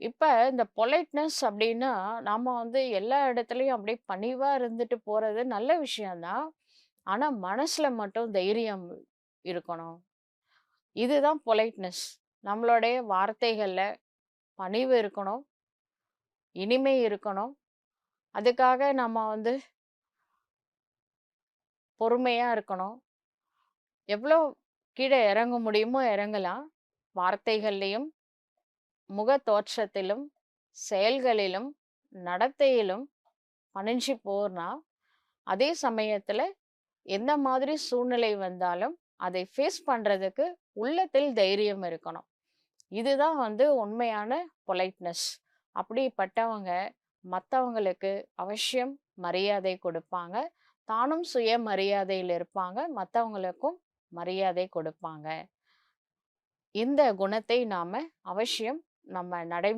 இப்ப இந்த பொலைட்னஸ் அப்படின்னா நாம வந்து எல்லா இடத்துலயும் அப்படியே பணிவா இருந்துட்டு போறது நல்ல விஷயம் தான். ஆனா, மனசுல மட்டும் தைரியம் இருக்கணும். இதுதான் பொலைட்னஸ். நம்மளுடைய வார்த்தைகள்ல பணிவு இருக்கணும். இனிமை இருக்கணும். அதுக்காக நம்ம வந்து பொறுமையா இருக்கணும். எவ்வளோ கீழ இறங்க முடியுமோ இறங்கலாம். வார்த்தைகள்லயும், முக தோற்றத்திலும், செயல்களிலும், நடத்தையிலும் பணிஞ்சு போனா, அதே சமயத்துல எந்த மாதிரி சூழ்நிலை வந்தாலும், அதை ஃபேஸ் பண்றதுக்கு உள்ளத்தில் தைரியம் இருக்கணும். இதுதான் வந்து உண்மையான பொலைட்னஸ். அப்படிப்பட்டவங்க மற்றவங்களுக்கு அவசியம் மரியாதை கொடுப்பாங்க. தானும் சுயமரியாதையில இருப்பாங்க. மற்றவங்களுக்கும் மரியாதை கொடுப்பாங்க. இந்த குணத்தை நாம அவசியம் நம்ம நடைமுறை